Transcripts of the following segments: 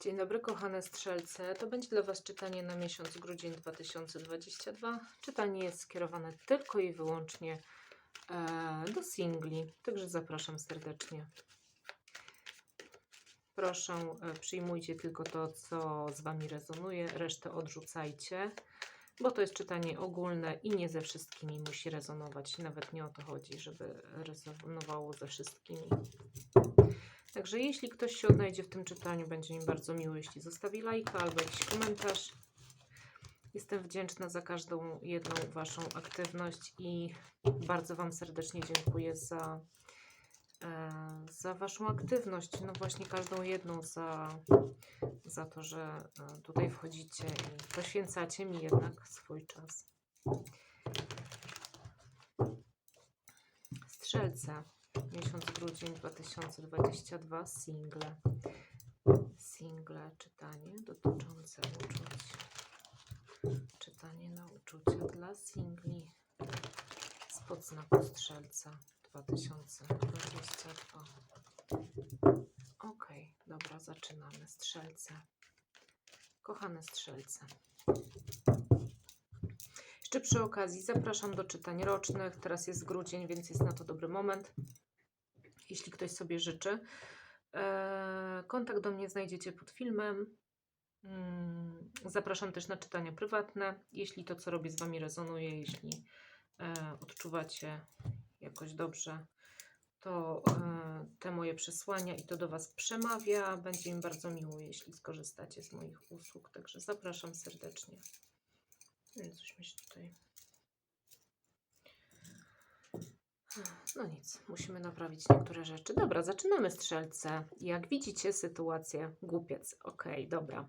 Dzień dobry, kochane strzelce. To będzie dla Was czytanie na miesiąc grudzień 2022. Czytanie jest skierowane tylko i wyłącznie e, do singli, także zapraszam serdecznie. Proszę, e, przyjmujcie tylko to, co z Wami rezonuje, resztę odrzucajcie, bo to jest czytanie ogólne i nie ze wszystkimi musi rezonować. Nawet nie o to chodzi, żeby rezonowało ze wszystkimi. Także jeśli ktoś się odnajdzie w tym czytaniu, będzie mi bardzo miło, jeśli zostawi lajka albo jakiś komentarz. Jestem wdzięczna za każdą jedną Waszą aktywność i bardzo Wam serdecznie dziękuję za, e, za Waszą aktywność. No właśnie każdą jedną za, za to, że e, tutaj wchodzicie i poświęcacie mi jednak swój czas. Strzelce. Miesiąc grudzień 2022, single. Single, czytanie dotyczące uczuć. Czytanie na uczucia dla singli spod znaku strzelca 2022. Ok, dobra, zaczynamy. Strzelce. Kochane strzelce. Jeszcze przy okazji zapraszam do czytań rocznych. Teraz jest grudzień, więc jest na to dobry moment jeśli ktoś sobie życzy. E, Kontakt do mnie znajdziecie pod filmem. Mm, Zapraszam też na czytania prywatne, jeśli to, co robię z Wami rezonuje, jeśli e, odczuwacie jakoś dobrze, to e, te moje przesłania i to do Was przemawia. Będzie mi bardzo miło, jeśli skorzystacie z moich usług, także zapraszam serdecznie. Więc coś mi się tutaj No nic, musimy naprawić niektóre rzeczy. Dobra, zaczynamy strzelce. Jak widzicie, sytuację głupiec. Ok, dobra.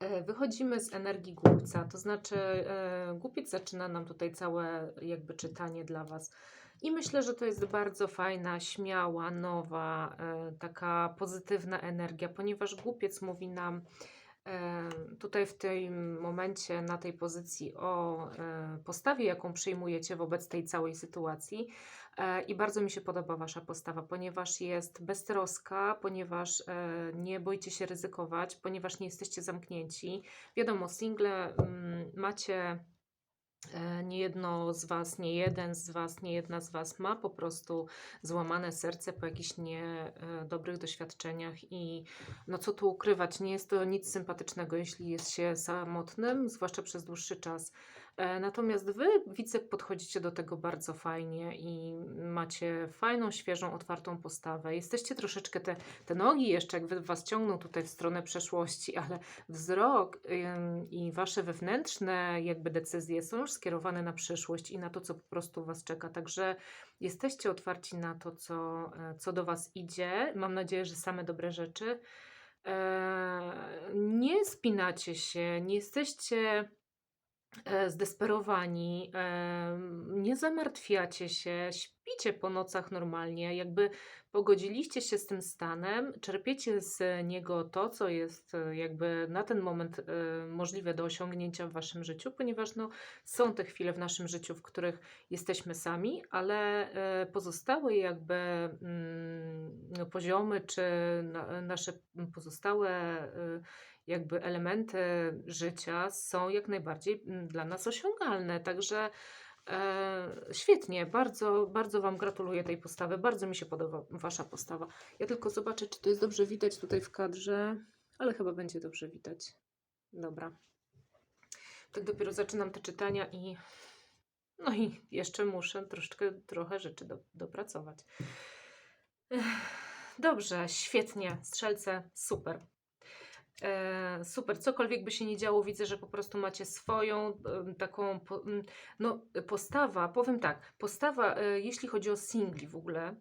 E, Wychodzimy z energii głupca, to znaczy e, głupiec zaczyna nam tutaj całe jakby czytanie dla Was. I myślę, że to jest bardzo fajna, śmiała, nowa, e, taka pozytywna energia, ponieważ głupiec mówi nam tutaj w tym momencie, na tej pozycji o postawie, jaką przyjmujecie wobec tej całej sytuacji. E, I bardzo mi się podoba Wasza postawa, ponieważ jest beztroska, ponieważ e, nie boicie się ryzykować, ponieważ nie jesteście zamknięci. Wiadomo, single mm, macie nie jedno z Was, nie jeden z Was, nie jedna z Was ma po prostu złamane serce po jakichś niedobrych doświadczeniach i no co tu ukrywać, nie jest to nic sympatycznego, jeśli jest się samotnym, zwłaszcza przez dłuższy czas. E, Natomiast Wy, widzę, podchodzicie do tego bardzo fajnie i macie fajną, świeżą, otwartą postawę. Jesteście troszeczkę te, te nogi jeszcze, jakby Was ciągną tutaj w stronę przeszłości, ale wzrok i Wasze wewnętrzne jakby decyzje są już skierowane na przyszłość i na to, co po prostu Was czeka. Także jesteście otwarci na to, co, e, co do Was idzie. Mam nadzieję, że same dobre rzeczy. E, Nie spinacie się, nie jesteście zdesperowani, em, nie zamartwiacie się, śpicie po nocach normalnie, jakby pogodziliście się z tym stanem, czerpiecie z niego to, co jest e, jakby na ten moment e, możliwe do osiągnięcia w waszym życiu, ponieważ no, są te chwile w naszym życiu, w których jesteśmy sami, ale e, pozostałe jakby mm, no, poziomy, czy na, nasze pozostałe e, jakby elementy życia są jak najbardziej mm, dla nas osiągalne. Także e, świetnie, bardzo, bardzo Wam gratuluję tej postawy. Bardzo mi się podoba Wasza postawa. Ja tylko zobaczę, czy to jest dobrze widać tutaj w kadrze, ale chyba będzie dobrze widać. Dobra. Tak dopiero zaczynam te czytania i no i jeszcze muszę troszeczkę, trochę rzeczy do, dopracować. Dobrze, świetnie. Strzelce, super. E, super, cokolwiek by się nie działo, widzę, że po prostu macie swoją taką no, postawa. Powiem tak, postawa, e, jeśli chodzi o singli w ogóle,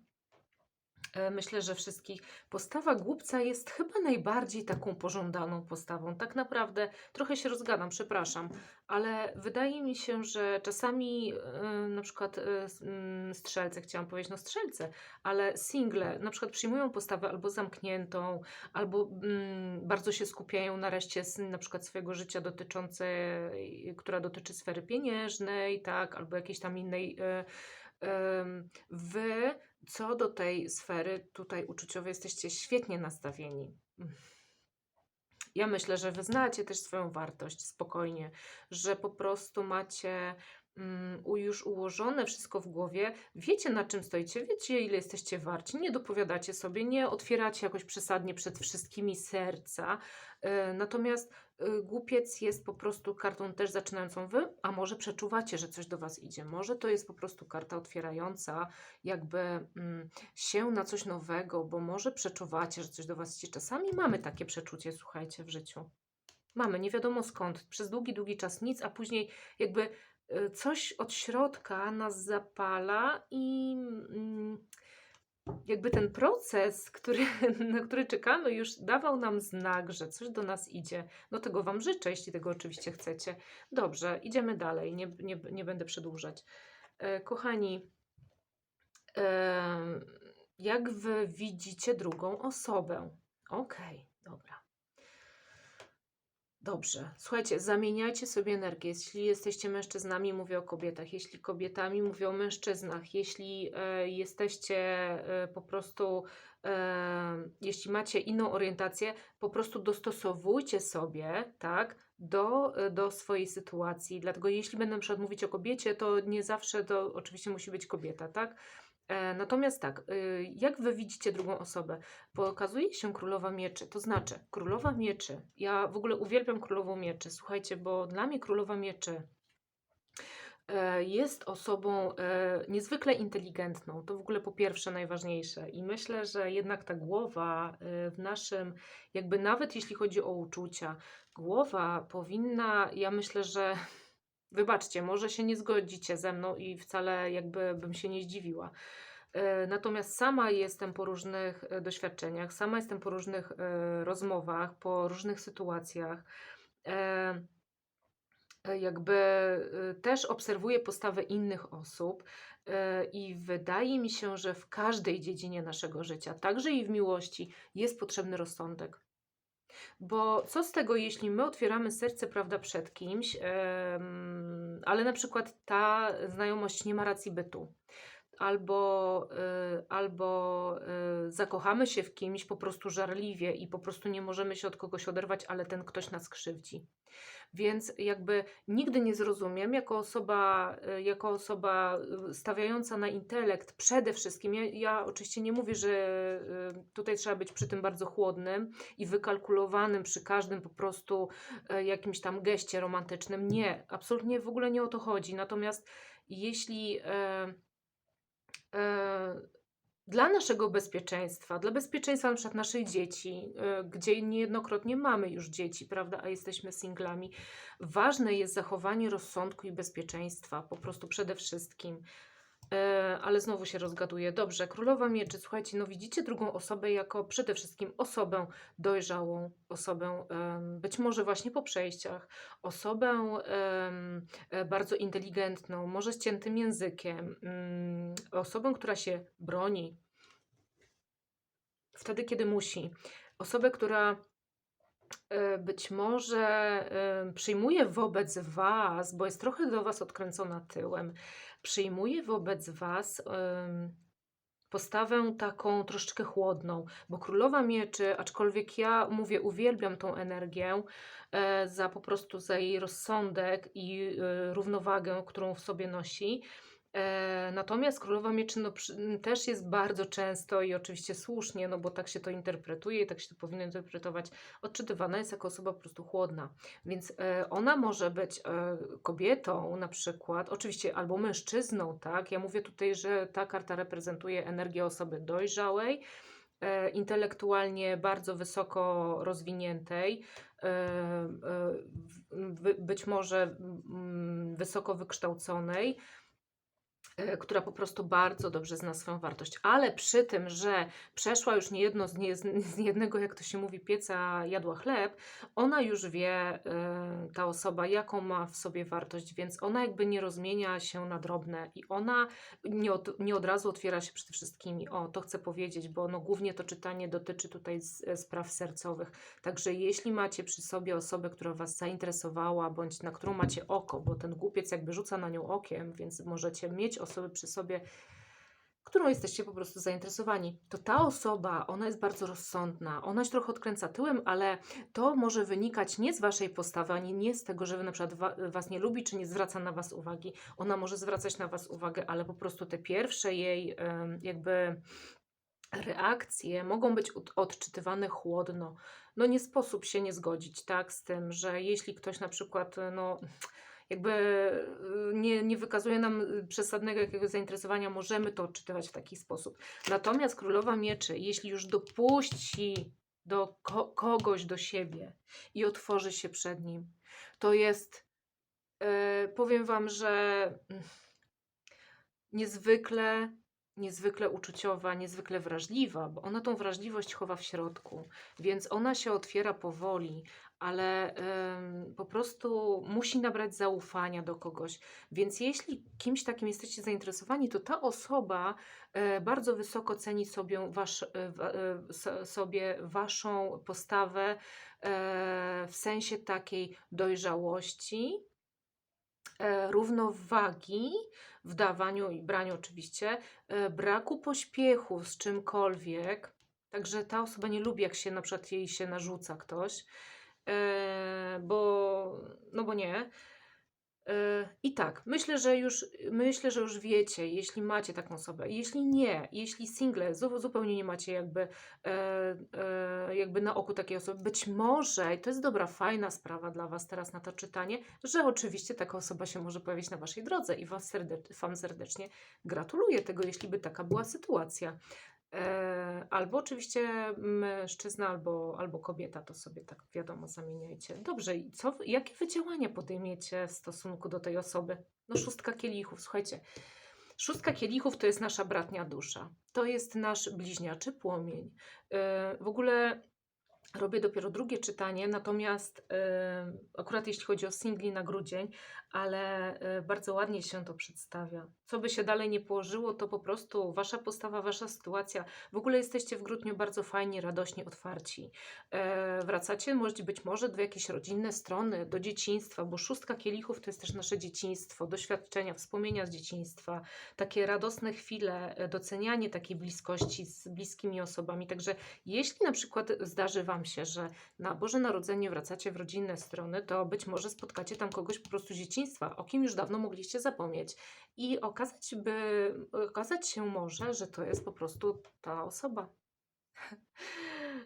myślę, że wszystkich, postawa głupca jest chyba najbardziej taką pożądaną postawą. Tak naprawdę, trochę się rozgadam, przepraszam, ale wydaje mi się, że czasami e, na przykład e, mm, strzelce, chciałam powiedzieć, no strzelce, ale single na przykład przyjmują postawę albo zamkniętą, albo mm, bardzo się skupiają na reszcie na przykład swojego życia dotyczącej, która dotyczy sfery pieniężnej, tak, albo jakiejś tam innej. E, wy co do tej sfery tutaj uczuciowej jesteście świetnie nastawieni. Ja myślę, że wy znacie też swoją wartość spokojnie, że po prostu macie już ułożone wszystko w głowie, wiecie na czym stoicie, wiecie ile jesteście warci, nie dopowiadacie sobie, nie otwieracie jakoś przesadnie przed wszystkimi serca. E, Natomiast e, głupiec jest po prostu kartą też zaczynającą wy, a może przeczuwacie, że coś do was idzie. Może to jest po prostu karta otwierająca jakby mm, się na coś nowego, bo może przeczuwacie, że coś do was idzie. Czasami mamy takie przeczucie, słuchajcie, w życiu. Mamy, nie wiadomo skąd, przez długi, długi czas nic, a później jakby coś od środka nas zapala i mm, jakby ten proces, który, na który czekamy, już dawał nam znak, że coś do nas idzie. No tego Wam życzę, jeśli tego oczywiście chcecie. Dobrze, idziemy dalej, nie, nie, nie będę przedłużać. E, kochani, jak Wy widzicie drugą osobę? Okej, dobra. Dobrze, słuchajcie, zamieniajcie sobie energię. Jeśli jesteście mężczyznami, mówię o kobietach. Jeśli kobietami, mówię o mężczyznach. Jeśli e, jesteście e, po prostu, e, jeśli macie inną orientację, po prostu dostosowujcie sobie, tak, do, e, do swojej sytuacji. Dlatego, jeśli będę na przykład mówić o kobiecie, to nie zawsze to oczywiście musi być kobieta, tak? E, Natomiast tak, y, jak wy widzicie drugą osobę? Pokazuje się królowa mieczy, to znaczy królowa mieczy. Ja w ogóle uwielbiam królową mieczy, słuchajcie, bo dla mnie królowa mieczy e, jest osobą e, niezwykle inteligentną. To w ogóle po pierwsze najważniejsze. I myślę, że jednak ta głowa w naszym, jakby nawet jeśli chodzi o uczucia, głowa powinna, ja myślę, że Wybaczcie, może się nie zgodzicie ze mną i wcale jakby bym się nie zdziwiła. E, Natomiast sama jestem po różnych e, doświadczeniach, sama jestem po różnych e, rozmowach, po różnych sytuacjach. Jakby też obserwuję postawę innych osób i wydaje mi się, że w każdej dziedzinie naszego życia, także i w miłości, jest potrzebny rozsądek. Bo co z tego, jeśli my otwieramy serce, prawda, przed kimś, ale na przykład ta znajomość nie ma racji bytu, albo, y, albo y, zakochamy się w kimś po prostu żarliwie i po prostu nie możemy się od kogoś oderwać, ale ten ktoś nas krzywdzi. Więc jakby nigdy nie zrozumiem, jako osoba, y, jako osoba stawiająca na intelekt przede wszystkim. Ja, ja oczywiście nie mówię, że tutaj trzeba być przy tym bardzo chłodnym i wykalkulowanym przy każdym po prostu jakimś tam geście romantycznym. Nie, absolutnie w ogóle nie o to chodzi. Natomiast jeśli dla naszego bezpieczeństwa, dla bezpieczeństwa na przykład naszych dzieci, e, gdzie niejednokrotnie mamy już dzieci, prawda, a jesteśmy singlami, ważne jest zachowanie rozsądku i bezpieczeństwa, po prostu przede wszystkim. E, Ale znowu się rozgaduję. Dobrze, królowa mieczy, słuchajcie, no widzicie drugą osobę jako przede wszystkim osobę dojrzałą, osobę być może właśnie po przejściach, osobę e, bardzo inteligentną, może z ciętym językiem, mm, osobę, która się broni wtedy, kiedy musi, osobę, która e, być może e, przyjmuje wobec Was, bo jest trochę do Was odkręcona tyłem, przyjmuje wobec Was postawę taką troszeczkę chłodną, bo królowa mieczy, aczkolwiek ja mówię, uwielbiam tą energię e, za po prostu za jej rozsądek i e, równowagę, którą w sobie nosi. E, natomiast królowa mieczy no, też jest bardzo często i oczywiście słusznie, no bo tak się to interpretuje i tak się to powinno interpretować, odczytywana jest jako osoba po prostu chłodna. Więc e, ona może być e, kobietą na przykład, oczywiście albo mężczyzną, tak? Ja mówię tutaj, że ta karta reprezentuje energię osoby dojrzałej, intelektualnie bardzo wysoko rozwiniętej, być może wysoko wykształconej, która po prostu bardzo dobrze zna swoją wartość, ale przy tym, że przeszła już niejedno z, nie, z jednego, jak to się mówi, pieca jadła chleb, ona już wie, e, ta osoba, jaką ma w sobie wartość, więc ona jakby nie rozmienia się na drobne i ona nie od, nie od razu otwiera się przed wszystkimi. O, to chcę powiedzieć, bo no, głównie to czytanie dotyczy tutaj z, e, spraw sercowych. Także jeśli macie przy sobie osobę, która Was zainteresowała, bądź na którą macie oko, bo ten głupiec jakby rzuca na nią okiem, więc możecie mieć osoby przy sobie, którą jesteście po prostu zainteresowani. To ta osoba, ona jest bardzo rozsądna, ona się trochę odkręca tyłem, ale to może wynikać nie z waszej postawy, ani nie z tego, że wy na przykład wa, was nie lubi, czy nie zwraca na was uwagi. Ona może zwracać na was uwagę, ale po prostu te pierwsze jej jakby reakcje mogą być od- odczytywane chłodno. No nie sposób się nie zgodzić, tak, z tym, że jeśli ktoś na przykład, no jakby y, nie, nie wykazuje nam y, przesadnego jakiegoś zainteresowania, możemy to odczytywać w taki sposób. Natomiast Królowa Mieczy, jeśli już dopuści do ko- kogoś do siebie i otworzy się przed nim, to jest, e, powiem Wam, że mm, niezwykle, niezwykle uczuciowa, niezwykle wrażliwa, bo ona tą wrażliwość chowa w środku, więc ona się otwiera powoli, ale po prostu musi nabrać zaufania do kogoś. Więc jeśli kimś takim jesteście zainteresowani, to ta osoba e, bardzo wysoko ceni sobie, wasz, wa- e, so- sobie waszą postawę e, w sensie takiej dojrzałości, równowagi w dawaniu i braniu oczywiście, e, braku pośpiechu z czymkolwiek. Także ta osoba nie lubi, jak się na przykład jej się narzuca ktoś, e, bo no bo nie. E, I tak, myślę, że już myślę, że już wiecie, jeśli macie taką osobę. Jeśli nie, jeśli single zu- zupełnie nie macie jakby, e, e, jakby na oku takiej osoby, być może, i to jest dobra, fajna sprawa dla Was teraz na to czytanie, że oczywiście taka osoba się może pojawić na Waszej drodze i was Wam serdecznie gratuluję tego, jeśli by taka była sytuacja. E, Albo oczywiście mężczyzna, albo, albo kobieta, to sobie tak wiadomo zamieniajcie. Dobrze, i co, jakie wy działania podejmiecie w stosunku do tej osoby? No szóstka kielichów, słuchajcie. Szóstka kielichów to jest nasza bratnia dusza. To jest nasz bliźniaczy płomień. E, W ogóle robię dopiero drugie czytanie, natomiast e, akurat jeśli chodzi o singli na grudzień, ale bardzo ładnie się to przedstawia. Co by się dalej nie położyło, to po prostu wasza postawa, wasza sytuacja. W ogóle jesteście w grudniu bardzo fajni, radośni, otwarci. E, wracacie może- być może do jakiejś rodzinne strony, do dzieciństwa, bo szóstka kielichów to jest też nasze dzieciństwo, doświadczenia, wspomnienia z dzieciństwa, takie radosne chwile, e, docenianie takiej bliskości z bliskimi osobami. Także jeśli na przykład zdarzy Wam się, że na Boże Narodzenie wracacie w rodzinne strony, to być może spotkacie tam kogoś po prostu z dzieciństwa, o kim już dawno mogliście zapomnieć. I okazać, by, okazać się może, że to jest po prostu ta osoba.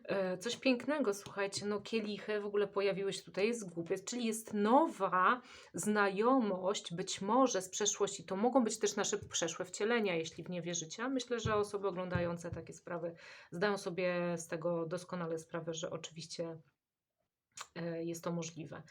E, Coś pięknego, słuchajcie, no kielichy w ogóle pojawiły się tutaj, jest głupiec, czyli jest nowa znajomość, być może z przeszłości. To mogą być też nasze przeszłe wcielenia, jeśli w nie wierzycie. Myślę, że osoby oglądające takie sprawy zdają sobie z tego doskonale sprawę, że oczywiście e, jest to możliwe.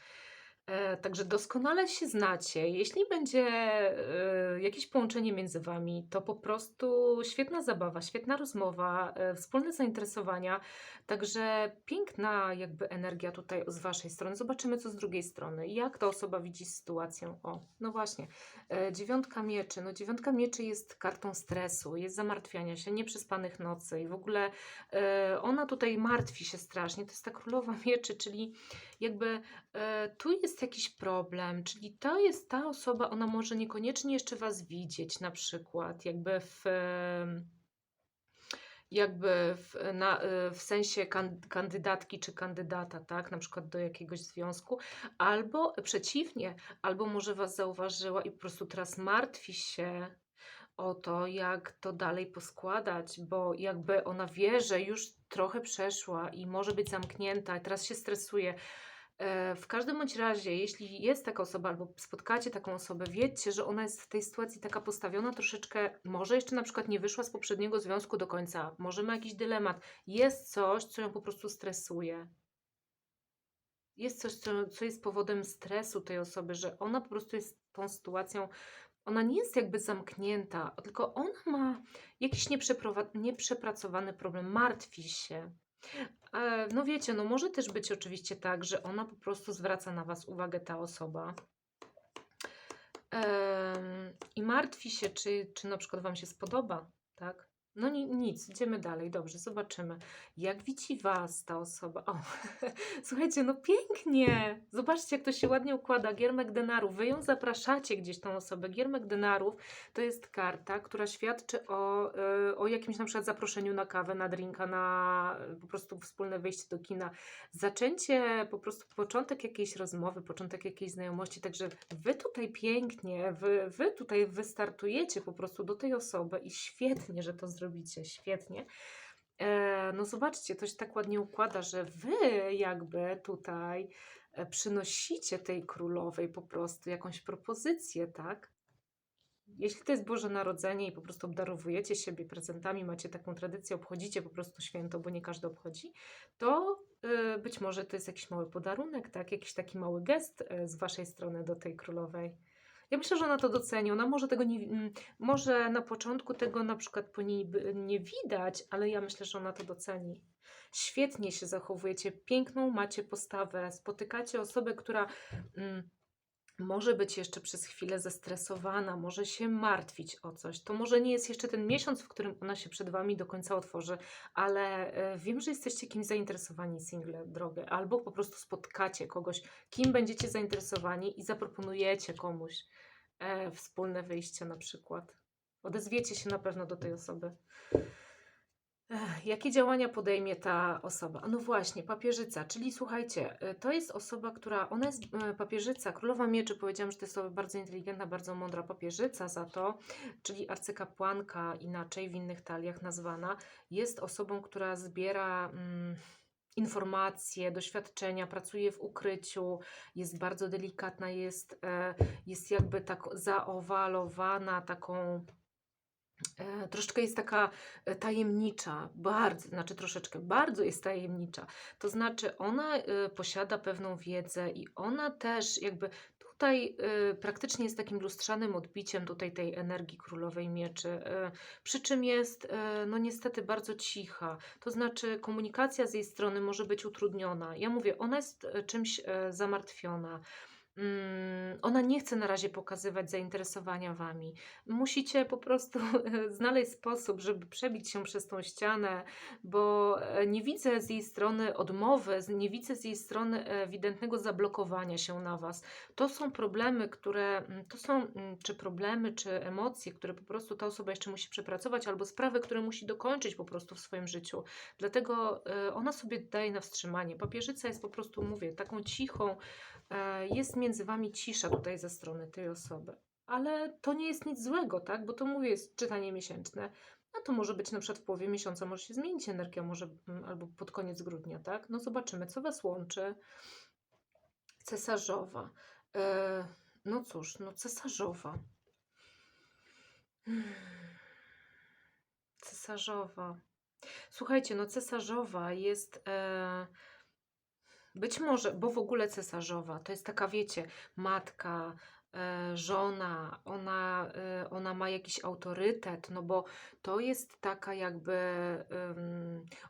E, Także doskonale się znacie. Jeśli będzie e, jakieś połączenie między Wami, to po prostu świetna zabawa, świetna rozmowa, e, wspólne zainteresowania. Także piękna jakby energia tutaj z Waszej strony. Zobaczymy, co z drugiej strony. Jak ta osoba widzi sytuację. O, no właśnie. Dziewiątka mieczy. No dziewiątka mieczy jest kartą stresu, jest zamartwiania się, nieprzespanych nocy i w ogóle ona tutaj martwi się strasznie. To jest ta królowa mieczy, czyli jakby e, tu jest jakiś problem, czyli to jest ta osoba, ona może niekoniecznie jeszcze Was widzieć, na przykład, jakby w. em, Jakby w, na, e, w sensie kan, kandydatki czy kandydata, tak, na przykład do jakiegoś związku, albo przeciwnie, albo może Was zauważyła i po prostu teraz martwi się o to, jak to dalej poskładać, bo jakby ona wie, że już trochę przeszła i może być zamknięta, i teraz się stresuje. E, W każdym bądź razie, jeśli jest taka osoba albo spotkacie taką osobę, wiedzcie, że ona jest w tej sytuacji taka postawiona troszeczkę, może jeszcze na przykład nie wyszła z poprzedniego związku do końca, może ma jakiś dylemat. Jest coś, co ją po prostu stresuje. Jest coś, co, co jest powodem stresu tej osoby, że ona po prostu jest tą sytuacją, ona nie jest jakby zamknięta, tylko ona ma jakiś nieprzepracowany problem, martwi się. E, No wiecie, no może też być oczywiście tak, że ona po prostu zwraca na Was uwagę, ta osoba. I martwi się, czy, czy na przykład Wam się spodoba, tak? No ni nic, idziemy dalej. Dobrze, zobaczymy. Jak widzi Was ta osoba? O, słuchajcie, no pięknie! Zobaczcie, jak to się ładnie układa. Giermek denarów. Wy ją zapraszacie gdzieś tą osobę. Giermek denarów to jest karta, która świadczy o, y, o jakimś na przykład zaproszeniu na kawę, na drinka, na y, po prostu wspólne wyjście do kina. Zaczęcie, po prostu początek jakiejś rozmowy, początek jakiejś znajomości. Także Wy tutaj pięknie, Wy, wy tutaj wystartujecie po prostu do tej osoby i świetnie, że to zrobicie, świetnie. E, no zobaczcie, to się tak ładnie układa, że wy jakby tutaj e, przynosicie tej królowej po prostu jakąś propozycję, tak? Jeśli to jest Boże Narodzenie i po prostu obdarowujecie siebie prezentami, macie taką tradycję, obchodzicie po prostu święto, bo nie każdy obchodzi, to y, być może to jest jakiś mały podarunek, tak? Jakiś taki mały gest z waszej strony do tej królowej. Ja myślę, że ona to doceni. Ona może tego nie, mm, może na początku tego na przykład po niej nie widać, ale ja myślę, że ona to doceni. Świetnie się zachowujecie, piękną macie postawę, spotykacie osobę, która mm, może być jeszcze przez chwilę zestresowana, może się martwić o coś. To może nie jest jeszcze ten miesiąc, w którym ona się przed Wami do końca otworzy, ale e, wiem, że jesteście kimś zainteresowani single drogę, albo po prostu spotkacie kogoś, kim będziecie zainteresowani i zaproponujecie komuś e, wspólne wyjście na przykład. Odezwiecie się na pewno do tej osoby. Jakie działania podejmie ta osoba? No właśnie, papieżyca, czyli słuchajcie, y, to jest osoba, która, ona jest y, papieżyca, królowa mieczy, powiedziałam, że to jest osoba bardzo inteligentna, bardzo mądra papieżyca za to, czyli arcykapłanka, inaczej w innych taliach nazwana, jest osobą, która zbiera mm, informacje, doświadczenia, pracuje w ukryciu, jest bardzo delikatna, jest, e, jest jakby tak zaowalowana taką troszeczkę jest taka e, tajemnicza, bardzo, znaczy troszeczkę, bardzo jest tajemnicza. To znaczy, ona e, posiada pewną wiedzę i ona też jakby tutaj praktycznie jest takim lustrzanym odbiciem tutaj tej energii królowej mieczy. Przy czym jest, no niestety, bardzo cicha. To znaczy, komunikacja z jej strony może być utrudniona. Ja mówię, ona jest czymś zamartwiona. Mm, ona nie chce na razie pokazywać zainteresowania wami. Musicie po prostu znaleźć sposób, żeby przebić się przez tą ścianę, bo e, nie widzę z jej strony odmowy, nie widzę z jej strony ewidentnego zablokowania się na was. To są problemy, które mm, to są mm, czy problemy, czy emocje, które po prostu ta osoba jeszcze musi przepracować, albo sprawy, które musi dokończyć po prostu w swoim życiu. Dlatego e, ona sobie daje na wstrzymanie. Papieżyca jest po prostu, mówię, taką cichą, jest między wami cisza tutaj ze strony tej osoby. Ale to nie jest nic złego, tak? Bo to mówię, jest czytanie miesięczne. A to może być na przykład w połowie miesiąca, może się zmienić energia, może mm, albo pod koniec grudnia, tak? No zobaczymy, co was łączy. Cesarzowa. E, no cóż, no cesarzowa. Cesarzowa. Słuchajcie, no cesarzowa jest. E, być może, bo w ogóle cesarzowa to jest taka, wiecie, matka, e, żona, ona, e, ona ma jakiś autorytet, no bo to jest taka jakby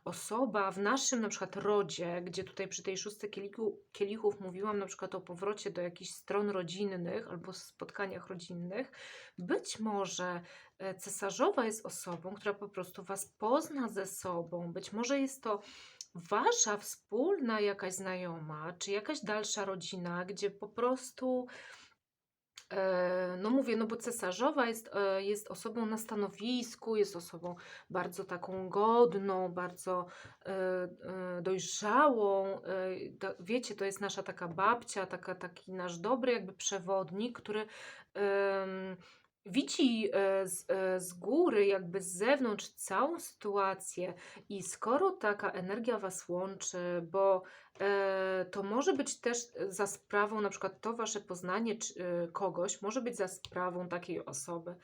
osoba w naszym na przykład rodzie, gdzie tutaj przy tej szóstej kielichu, kielichów mówiłam na przykład o powrocie do jakichś stron rodzinnych albo spotkaniach rodzinnych, być może e, cesarzowa jest osobą, która po prostu Was pozna ze sobą, być może jest to wasza wspólna jakaś znajoma, czy jakaś dalsza rodzina, gdzie po prostu, e, no mówię, no bo cesarzowa jest, e, jest osobą na stanowisku, jest osobą bardzo taką godną, bardzo e, dojrzałą. Wiecie, to jest nasza taka babcia, taka, taki nasz dobry jakby przewodnik, który widzi e, z, e, z góry, jakby z zewnątrz całą sytuację i skoro taka energia Was łączy, bo e, to może być też za sprawą, na przykład to Wasze poznanie kogoś, może być za sprawą takiej osoby.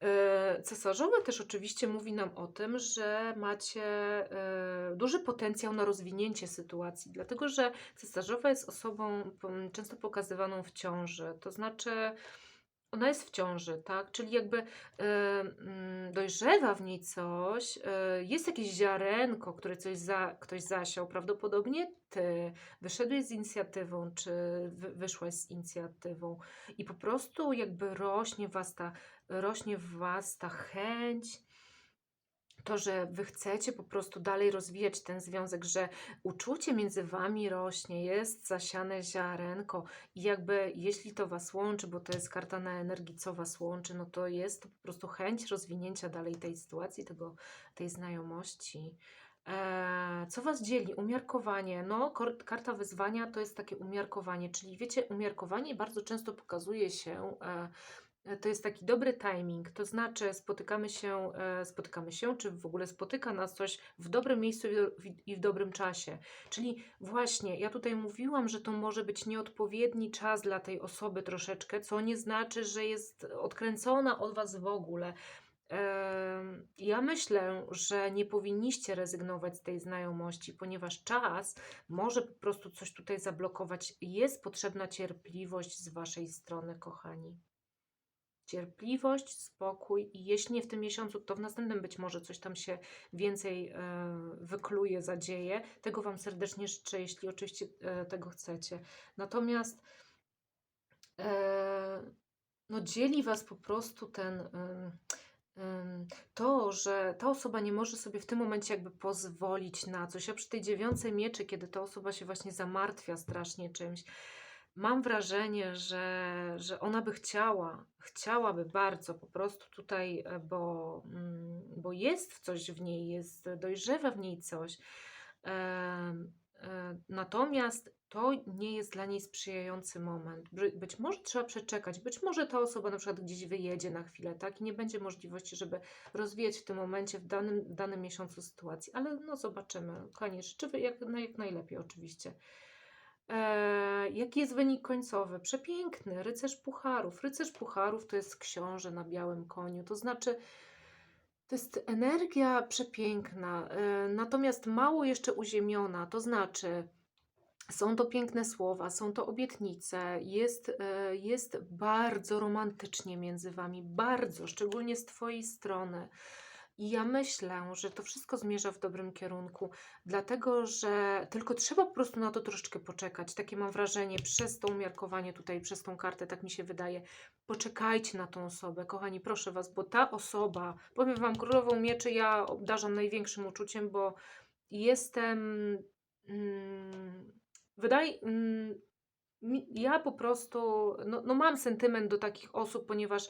E, cesarzowa też oczywiście mówi nam o tym, że macie e, duży potencjał na rozwinięcie sytuacji, dlatego że cesarzowa jest osobą często pokazywaną w ciąży. To znaczy, ona jest w ciąży, tak? Czyli jakby e, mm, dojrzewa w niej coś, jest jakieś ziarenko, które coś za, ktoś zasiał, prawdopodobnie ty wyszedłeś z inicjatywą, czy wy, wyszłaś z inicjatywą i po prostu jakby rośnie was ta, rośnie w was ta chęć, to, że wy chcecie po prostu dalej rozwijać ten związek, że uczucie między wami rośnie, jest zasiane ziarenko i jakby jeśli to was łączy, bo to jest karta na energii, co was łączy, no to jest to po prostu chęć rozwinięcia dalej tej sytuacji, tego, tej znajomości. Eee, co was dzieli? Umiarkowanie. No, karta wyzwania to jest takie umiarkowanie, czyli wiecie, umiarkowanie bardzo często pokazuje się. E, To jest taki dobry timing, to znaczy spotykamy się, e, spotykamy się, czy w ogóle spotyka nas coś w dobrym miejscu i w- dobrym czasie. Czyli właśnie, ja tutaj mówiłam, że to może być nieodpowiedni czas dla tej osoby troszeczkę, co nie znaczy, że jest odkręcona od Was w ogóle. Ja myślę, że nie powinniście rezygnować z tej znajomości, ponieważ czas może po prostu coś tutaj zablokować. Jest potrzebna cierpliwość z Waszej strony, kochani cierpliwość, spokój i jeśli nie w tym miesiącu, to w następnym być może coś tam się więcej e, wykluje, zadzieje. Tego Wam serdecznie życzę, jeśli oczywiście e, tego chcecie. Natomiast e, no dzieli Was po prostu ten... to, że ta osoba nie może sobie w tym momencie jakby pozwolić na coś. Ja przy tej dziewiącej mieczy, kiedy ta osoba się właśnie zamartwia strasznie czymś, Mam wrażenie, że, że ona by chciała, chciałaby bardzo po prostu tutaj, e, bo, mm, bo jest coś w niej, jest, dojrzewa w niej coś. E, Natomiast to nie jest dla niej sprzyjający moment. By- Być może trzeba przeczekać, być może ta osoba na przykład gdzieś wyjedzie na chwilę, tak? I nie będzie możliwości, żeby rozwijać w tym momencie, w danym, w danym miesiącu sytuacji, ale no zobaczymy. Kochani, życzę jak, na- jak najlepiej oczywiście. Eee, jaki jest wynik końcowy? Przepiękny, rycerz pucharów. Rycerz pucharów to jest książę na białym koniu, to znaczy to jest energia przepiękna, e, natomiast mało jeszcze uziemiona, to znaczy są to piękne słowa, są to obietnice, jest, e, jest bardzo romantycznie między wami, bardzo, szczególnie z twojej strony. I ja myślę, że to wszystko zmierza w dobrym kierunku, dlatego że tylko trzeba po prostu na to troszeczkę poczekać. Takie mam wrażenie przez to umiarkowanie tutaj, przez tą kartę, tak mi się wydaje. Poczekajcie na tą osobę, kochani, proszę Was, bo ta osoba, powiem Wam, królową mieczy ja obdarzam największym uczuciem, bo jestem. Mm, wydaje. Mm, ja po prostu no, no mam sentyment do takich osób, ponieważ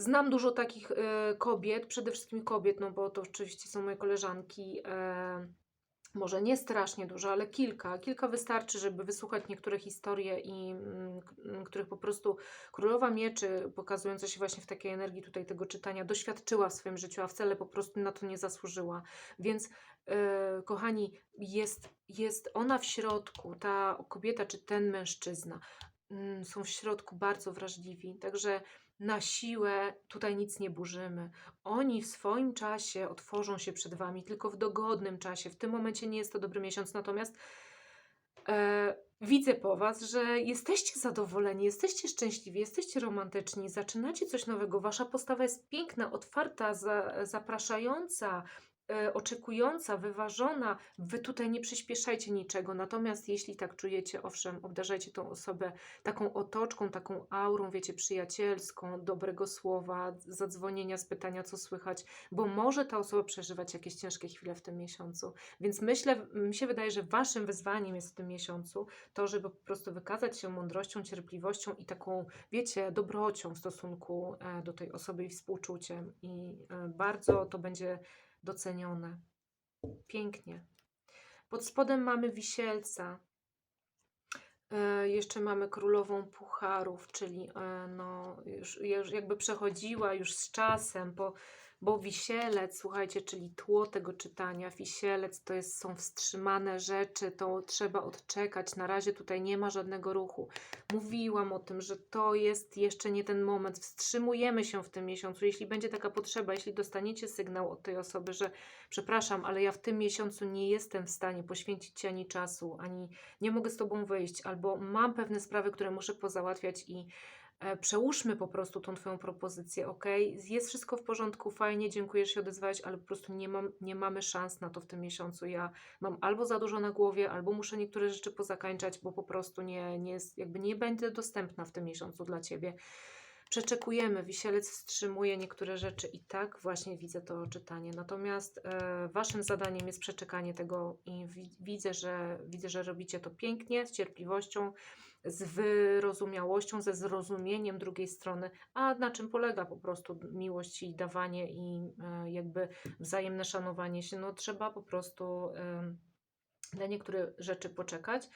Znam dużo takich e, kobiet, przede wszystkim kobiet, no bo to oczywiście są moje koleżanki. E, może nie strasznie dużo, ale kilka. Kilka wystarczy, żeby wysłuchać niektóre historie i mm, których po prostu królowa mieczy, pokazująca się właśnie w takiej energii tutaj tego czytania, doświadczyła w swoim życiu, a wcale po prostu na to nie zasłużyła. Więc e, kochani, jest, jest ona w środku, ta kobieta czy ten mężczyzna mm, są w środku bardzo wrażliwi. Także na siłę tutaj nic nie burzymy. Oni w swoim czasie otworzą się przed Wami, tylko w dogodnym czasie. W tym momencie nie jest to dobry miesiąc, natomiast e, widzę po Was, że jesteście zadowoleni, jesteście szczęśliwi, jesteście romantyczni, zaczynacie coś nowego. Wasza postawa jest piękna, otwarta, za, zapraszająca. E, Oczekująca, wyważona, wy tutaj nie przyspieszajcie niczego. Natomiast jeśli tak czujecie, owszem, obdarzajcie tą osobę taką otoczką, taką aurą, wiecie, przyjacielską, dobrego słowa, zadzwonienia, spytania, co słychać, bo może ta osoba przeżywać jakieś ciężkie chwile w tym miesiącu. Więc myślę, mi się wydaje, że waszym wyzwaniem jest w tym miesiącu to, żeby po prostu wykazać się mądrością, cierpliwością i taką, wiecie, dobrocią w stosunku e, do tej osoby i współczuciem. I e, bardzo to będzie docenione. Pięknie. Pod spodem mamy wisielca. E, Jeszcze mamy królową pucharów, czyli e, no, już, jakby przechodziła już z czasem, bo, bo wisielec, słuchajcie, czyli tło tego czytania, wisielec to jest, są wstrzymane rzeczy, to trzeba odczekać. Na razie tutaj nie ma żadnego ruchu. Mówiłam o tym, że to jest jeszcze nie ten moment. Wstrzymujemy się w tym miesiącu. Jeśli będzie taka potrzeba, jeśli dostaniecie sygnał od tej osoby, że przepraszam, ale ja w tym miesiącu nie jestem w stanie poświęcić Ci ani czasu, ani nie mogę z Tobą wyjść, albo mam pewne sprawy, które muszę pozałatwiać i przełóżmy po prostu tą Twoją propozycję, ok? Jest wszystko w porządku, fajnie, dziękuję, że się odezwałeś, ale po prostu nie, mam, nie mamy szans na to w tym miesiącu. Ja mam albo za dużo na głowie, albo muszę niektóre rzeczy pozakańczać, bo po prostu nie, nie jest, jakby nie będę dostępna w tym miesiącu dla Ciebie. Przeczekujemy, wisielec wstrzymuje niektóre rzeczy i tak właśnie widzę to czytanie. Natomiast e, Waszym zadaniem jest przeczekanie tego i wi widzę, że, widzę, że robicie to pięknie, z cierpliwością, z wyrozumiałością, ze zrozumieniem drugiej strony. A na czym polega po prostu miłość i dawanie i e, jakby wzajemne szanowanie się? No trzeba po prostu na niektóre rzeczy poczekać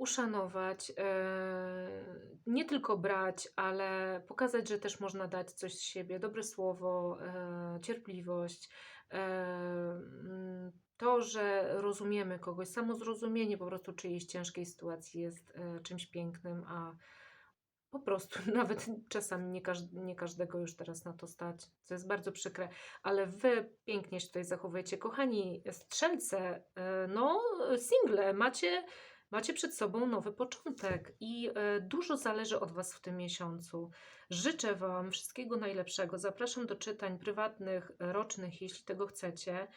uszanować, e, nie tylko brać, ale pokazać, że też można dać coś z siebie, dobre słowo, e, cierpliwość, to, że rozumiemy kogoś, samo zrozumienie po prostu czyjejś ciężkiej sytuacji jest e, czymś pięknym, a po prostu nawet czasami nie, każ nie każdego już teraz na to stać, co jest bardzo przykre, ale wy pięknie się tutaj zachowujecie. Kochani strzelce, e, no single, macie Macie przed sobą nowy początek i e, dużo zależy od Was w tym miesiącu. Życzę Wam wszystkiego najlepszego. Zapraszam do czytań prywatnych, rocznych, jeśli tego chcecie.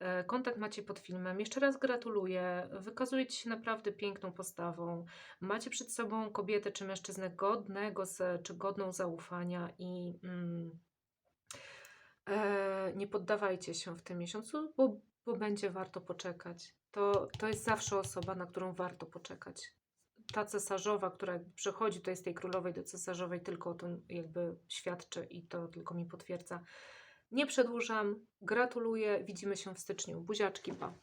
E, Kontakt macie pod filmem. Jeszcze raz gratuluję. Wykazujecie się naprawdę piękną postawą. Macie przed sobą kobietę czy mężczyznę godnego z, czy godną zaufania i mm, e, nie poddawajcie się w tym miesiącu, bo, bo będzie warto poczekać. To, to jest zawsze osoba, na którą warto poczekać. Ta cesarzowa, która przychodzi tutaj z tej królowej do cesarzowej, tylko o tym jakby świadczy i to tylko mi potwierdza. Nie przedłużam. Gratuluję. Widzimy się w styczniu. Buziaczki, pa.